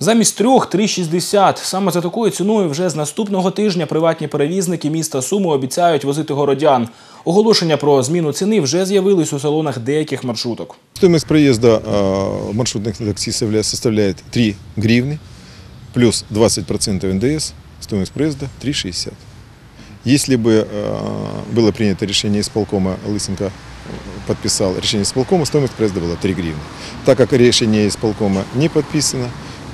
Замість трьох 3,60. Саме за такою ціною вже з наступного тижня приватні перевізники міста Суми обіцяють возити городян. Оголошення про зміну ціни вже з'явились у салонах деяких маршруток. Стоимость проезда э, маршрутных такси составля- составляет 3 гривны, плюс 20% НДС, стоимость проезда 3,60. Если бы э, было принято решение исполкома, Лысенко э, подписал решение исполкома, стоимость проезда была 3 гривны. Так как решение исполкома не подписано,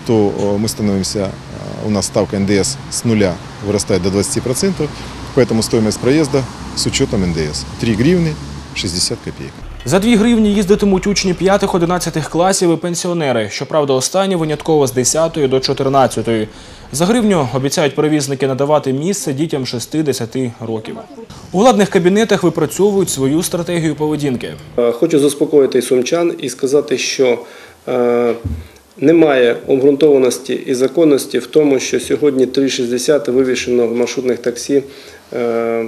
то э, мы становимся, э, у нас ставка НДС с нуля вырастает до 20%, поэтому стоимость проезда с учетом НДС 3 гривны 60 копеек. За 2 гривні їздитимуть учні 5-11 класів і пенсіонери. Щоправда, останні винятково з 10 до 14. За гривню обіцяють перевізники надавати місце дітям 6-10 років. У владних кабінетах випрацьовують свою стратегію поведінки. Е, Хочу заспокоїти і сумчан і сказати, що е, немає обґрунтованості і законності в тому, що сьогодні 3,60 вивішено в маршрутних таксі е,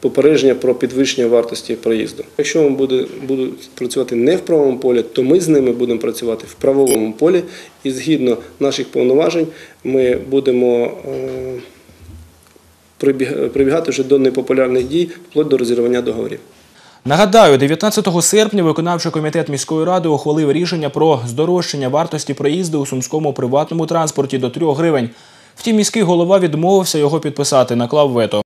попередження про підвищення вартості проїзду. Якщо вони будуть працювати не в правовому полі, то ми з ними будемо працювати в правовому полі, і згідно наших повноважень ми будемо е, прибігати вже до непопулярних дій вплоть до розірвання договорів. Нагадаю, 19 серпня виконавчий комітет міської ради ухвалив рішення про здорожчання вартості проїзду у сумському приватному транспорті до 3 гривень. Втім, міський голова відмовився його підписати, наклав вето.